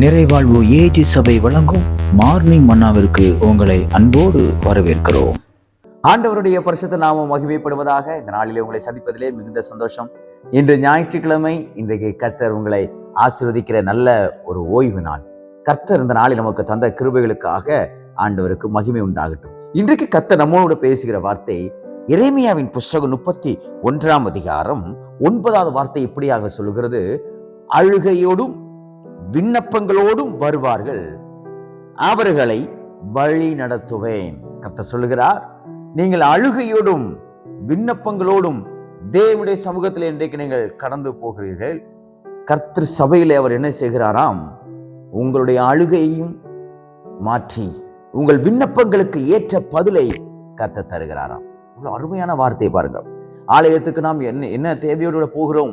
நிறைவாழ்வு AG சபை வழங்கும் morning மன்னாவிற்கு உங்களை அன்போடு வரவேற்கிறோம். ஆண்டவருடைய பரிசுத்த நாமம் மகிமைப்படுவதாக இந்த நாளிலே உங்களை சந்திப்பதிலே மிகுந்த சந்தோஷம். இன்று ஞாயிற்றுக்கிழமை இன்றைக்கு கர்த்தர் உங்களை ஆசிர்வதிக்கிற நல்ல ஒரு ஓய்வு நாள். கர்த்தர் இந்த நாளில் நமக்கு தந்த கிருபைகளுக்காக ஆண்டவருக்கு மகிமை உண்டாகட்டும். இன்றைக்கு கர்த்தர் நம்மோடு பேசுகிற வார்த்தை இறைமையாவின் புஸ்தகம் முப்பத்தி ஒன்றாம் அதிகாரம் ஒன்பதாவது வார்த்தை இப்படியாக சொல்லுகிறது. அழுகையோடும் விண்ணப்பங்களோடும் வருவார்கள். அவர்களை வழி நடத்துவேன். கத்த சொல்லுகிறார் நீங்கள் அழுகையோடும் விண்ணப்பங்களோடும் தேவனுடைய சமூகத்தில் இன்றைக்கு நீங்கள் கடந்து போகிறீர்கள். கர்த்தர் சபையில் அவர் என்ன செய்கிறாராம்? உங்களுடைய அழுகையையும் மாற்றி உங்கள் விண்ணப்பங்களுக்கு ஏற்ற பதிலை கர்த்தர் தருகிறாராம். இவ்வளோ அருமையான வார்த்தையை பாருங்கள். ஆலயத்துக்கு நாம் என்ன என்ன தேவையோடு போகிறோம்?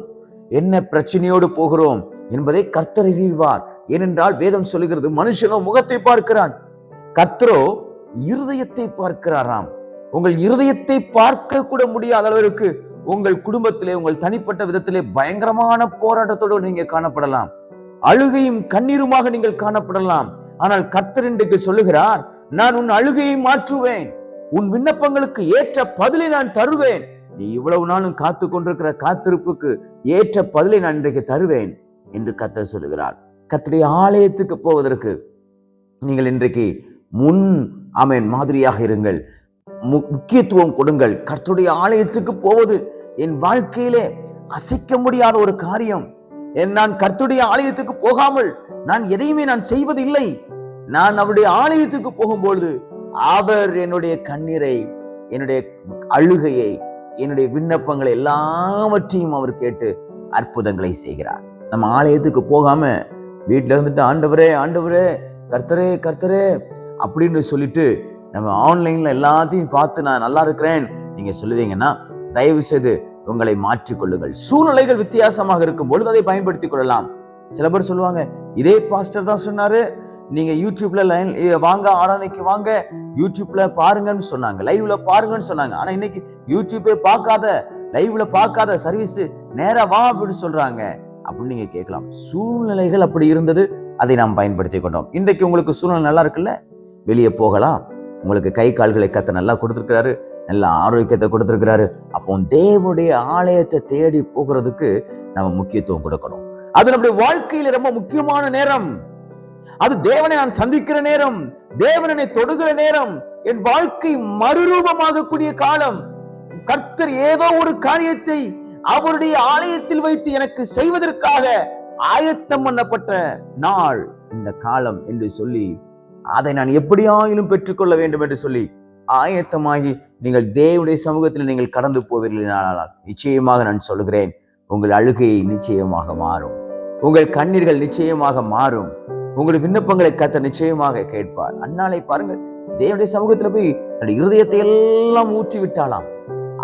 என்ன பிரச்சனையோடு போகிறோம்? என்பதை கர்த்தர் அறிவார். ஏனென்றால் வேதம் சொல்லுகிறது மனுஷனோ முகத்தை பார்க்கிறான். கர்த்தரோ இருதயத்தை பார்க்கிறாராம். உங்கள் இருதயத்தை பார்க்க கூட முடியாத அளவிற்கு உங்கள் குடும்பத்திலே உங்கள் தனிப்பட்ட விதத்திலே பயங்கரமான போராட்டத்தோடு நீங்க காணப்படலாம். அழுகையும் கண்ணீருமாக நீங்கள் காணப்படலாம். ஆனால் கர்த்தர் இன்றைக்கு சொல்லுகிறார் நான் உன் அழுகையை மாற்றுவேன். உன் விண்ணப்பங்களுக்கு ஏற்ற பதிலை நான் தருவேன். நீ இவ்வளவு நாளும் காத்து கொண்டிருக்கிற காத்திருப்புக்கு ஏற்ற பதிலை நான் இன்றைக்கு தருவேன். என்று கர்த்தர் சொல்லுகிறார். கத்தடைய ஆலயத்துக்கு போவதற்கு நீங்கள் இன்றைக்கு முன் அமேன் மாதிரியாக இருங்கள். மு- முக்கியத்துவம் கொடுங்கள். கர்த்தருடைய ஆலயத்துக்கு போவது என் வாழ்க்கையிலே அசைக்க முடியாத ஒரு காரியம். என் நான் கர்த்தருடைய ஆலயத்துக்கு போகாமல் நான் எதையுமே நான் செய்வதில்லை. நான் அவருடைய ஆலயத்துக்கு போகும்பொழுது அவர் என்னுடைய கண்ணீரை என்னுடைய அழுகையை என்னுடைய விண்ணப்பங்களை எல்லாவற்றையும் அவர் கேட்டு அற்புதங்களை செய்கிறார். நம்ம ஆலயத்துக்கு போகாம வீட்டில் இருந்துட்டு ஆண்டவரே ஆண்டவரே கர்த்தரே கர்த்தரே அப்படின்னு சொல்லிட்டு நம்ம ஆன்லைனில் எல்லாத்தையும் பார்த்து நான் நல்லா இருக்கிறேன். நீங்கள் சொல்லுவீங்கன்னா தயவு செய்து உங்களை மாற்றிக்கொள்ளுங்கள். சூழ்நிலைகள் வித்தியாசமாக இருக்கும் பொழுது அதை பயன்படுத்தி கொள்ளலாம். சில பேர் சொல்லுவாங்க இதே பாஸ்டர் தான் சொன்னாரு. நீங்க யூடியூப்ல லைன் வாங்க ஆராதனைக்கு வாங்க. யூடியூப்ல பாருங்கன்னு சொன்னாங்க. லைவ்ல பாருங்கன்னு சொன்னாங்க. ஆனா இன்னைக்கு யூடியூப்பே பார்க்காத லைவ்ல பார்க்காத சர்வீஸ் நேரா வா அப்படின்னு சொல்றாங்க. அப்படின்னு நீங்கள் கேட்கலாம். சூழ்நிலைகள் அப்படி இருந்தது அதை நாம் பயன்படுத்தி கொண்டோம். இன்றைக்கு உங்களுக்கு சூழ்நிலை நல்லா இருக்குல்ல? வெளியே போகலாம். உங்களுக்கு கை கால்களை கத்த நல்லா கொடுத்துருக்கிறாரு நல்ல ஆரோக்கியத்தை கொடுத்துருக்கிறாரு. அப்போ தேவனுடைய ஆலயத்தை தேடி போகிறதுக்கு நம்ம முக்கியத்துவம் கொடுக்கணும். அது நம்முடைய வாழ்க்கையில ரொம்ப முக்கியமான நேரம். அது தேவனை நான் சந்திக்கிற நேரம் தேவனை தொடுகிற நேரம் என் வாழ்க்கை மறுரூபமாகக்கூடிய காலம். கர்த்தர் ஏதோ ஒரு காரியத்தை அவருடைய ஆலயத்தில் வைத்து எனக்கு செய்வதற்காக ஆயத்தம் பண்ணப்பட்ட நாள் இந்த காலம் என்று சொல்லி அதை நான் எப்படியாயிலும் பெற்றுக்கொள்ள வேண்டும் என்று சொல்லி ஆயத்தமாகி நீங்கள் தேவனுடைய சமூகத்தில் நீங்கள் கடந்து போவீர்களானால் நிச்சயமாக நான் சொல்கிறேன் உங்கள் அழுகையை நிச்சயமாக மாறும். உங்கள் கண்ணீர்கள் நிச்சயமாக மாறும். உங்கள் விண்ணப்பங்களை கத்த நிச்சயமாக கேட்பார். அன்னாலை பாருங்கள் தேவனுடைய சமூகத்தில் போய் தன்னுடைய இருதயத்தை எல்லாம் ஊற்றி விட்டாலாம்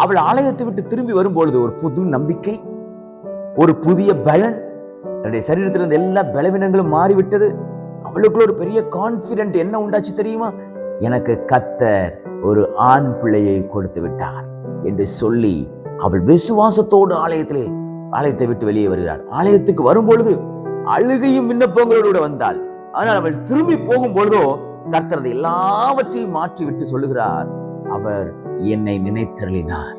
அவள் ஆலயத்தை விட்டு திரும்பி வரும்பொழுது ஒரு புது நம்பிக்கை ஒரு புதிய பலன். தன்னுடைய சரீரத்தில் இருந்த எல்லா பலவீனங்களும் மாறிவிட்டது. அவளுக்குள்ள ஒரு பெரிய கான்பிடென்ட் என்ன உண்டாச்சு தெரியுமா? எனக்கு கத்தர் ஒரு ஆண் பிள்ளையை கொடுத்து விட்டார் என்று சொல்லி அவள் விசுவாசத்தோடு ஆலயத்திலே ஆலயத்தை விட்டு வெளியே வருகிறாள். ஆலயத்துக்கு வரும்பொழுது அழுகையும் விண்ணப்பங்களோடு வந்தாள். ஆனால் அவள் திரும்பி போகும் பொழுதோ கர்த்தரது எல்லாவற்றையும் மாற்றி விட்டு சொல்லுகிறார். அவர் என்னை நினைத்தருளினார்.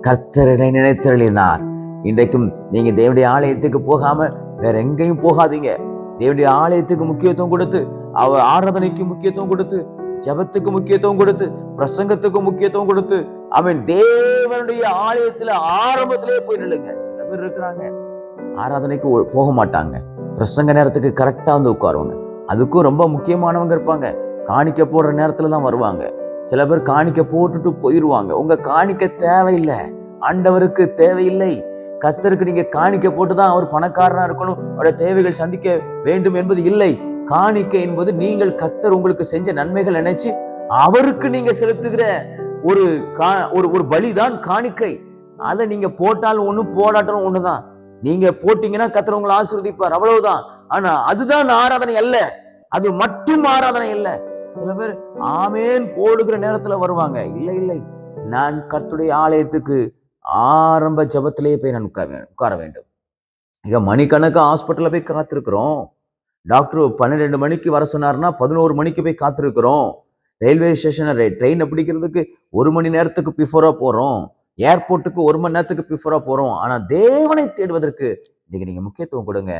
கர்த்தர் என்னை நினைத்தருளினார். இன்றைக்கும் நீங்க தேவனுடைய ஆலயத்துக்கு போகாம வேற எங்கேயும் போகாதீங்க. தேவனுடைய ஆலயத்துக்கு முக்கியத்துவம் கொடுத்து அவர் ஆராதனைக்கு முக்கியத்துவம் கொடுத்து ஜெபத்துக்கு முக்கியத்துவம் கொடுத்து பிரசங்கத்துக்கு முக்கியத்துவம் கொடுத்து அவன் தேவனுடைய ஆலயத்துல ஆரம்பத்திலே போய் நில்லுங்க. சில பேர் இருக்கிறாங்க. ஆராதனைக்கு போக மாட்டாங்க. பிரசங்க நேரத்துக்கு கரெக்டா வந்து உட்காருவாங்க. அதுக்கும் ரொம்ப முக்கியமானவங்க இருப்பாங்க. காணிக்க போடுற நேரத்துல தான் வருவாங்க. சில பேர் காணிக்க போட்டுட்டு போயிடுவாங்க உங்க காணிக்க தேவையில்லை. ஆண்டவருக்கு தேவையில்லை. கத்தருக்கு நீங்க காணிக்க போட்டு தான் அவர் பணக்காரனா இருக்கணும். அவருடைய தேவைகள் சந்திக்க வேண்டும் என்பது இல்லை. காணிக்கை என்பது நீங்கள் கத்தர் உங்களுக்கு செஞ்ச நன்மைகள் நினைச்சு அவருக்கு நீங்க செலுத்துகிற ஒரு கா- ஒரு ஒரு பலிதான் காணிக்கை. அதை நீங்க போட்டாலும் ஒண்ணு போடாட்டாலும் ஒண்ணுதான். நீங்க போட்டீங்கன்னா கத்தர் உங்களை ஆசிர்வதிப்பார். அவ்வளவுதான். ஆனா அதுதான் ஆராதனை அல்ல. அது மட்டும் ஆராதனை இல்லை சில பேர் ஆமேன் போடுகிற நேரத்துல வருவாங்க. இல்லை இல்லை. நான் கர்த்துடைய ஆலயத்துக்கு ஆரம்ப ஜபத்திலேயே போய் நான் உட்கார உட்கார வேண்டும். இங்க மணிக்கணக்காக ஹாஸ்பிட்டலில் போய் காத்திருக்கிறோம். டாக்டர் பன்னிரெண்டு மணிக்கு வர சொன்னார்னா பதினோரு மணிக்கு போய் காத்திருக்கிறோம். ரயில்வே ஸ்டேஷனை ட்ரெயினை பிடிக்கிறதுக்கு ஒரு மணி நேரத்துக்கு பிஃபோராக போகிறோம் ஏர்போர்ட்டுக்கு ஒரு மணி நேரத்துக்கு பிஃபோராக போகிறோம் ஆனால் தேவனை தேடுவதற்கு இன்றைக்கி நீங்கள் முக்கியத்துவம் கொடுங்க.